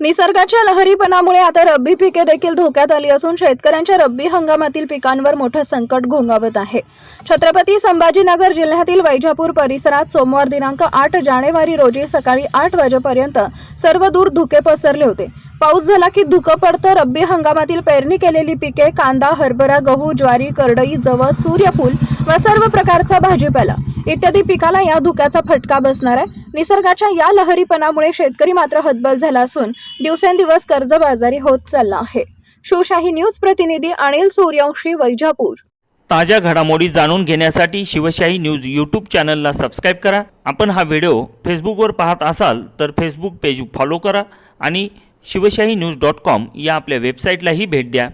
निसर्गाच्या लहरीपणामुळे आता रब्बी पिके देखील धोक्यात आली असून शेतकऱ्यांच्या रब्बी हंगामातील पिकांवर मोठं संकट घोंगावत आहे. छत्रपती संभाजीनगर जिल्ह्यातील वैजापूर परिसरात सोमवार दिनांक आठ जानेवारी रोजी सकाळी आठ वाजेपर्यंत सर्व दूर धुके पसरले होते. पाऊस झाला की धुकं पडतं. रब्बी हंगामातील पेरणी केलेली पिके कांदा हरभरा गहू ज्वारी करडई जवस सूर्यफूल व सर्व प्रकारचा भाजीपाला इत्यादी पिकाला या धुक्याचा फटका बसणार आहे. निसर्गाच्या या लहरीपणामुळे शेतकरी मात्र हतबल झाला असून दिवसेंदिवस कर्जबाजारी होत चालला आहे. शिवशाही न्यूज प्रतिनिधी अनिल सूर्यवंशी वैजापूर. ताज्या घडामोडी जाणून घेण्यासाठी शिवशाही न्यूज यूट्यूब चॅनलला सबस्क्राईब करा. आपण हा व्हिडिओ फेसबुकवर पाहत असाल तर फेसबुक पेज फॉलो करा आणि शिवशाही न्यूज डॉट कॉम या आपल्या वेबसाईटलाही भेट द्या.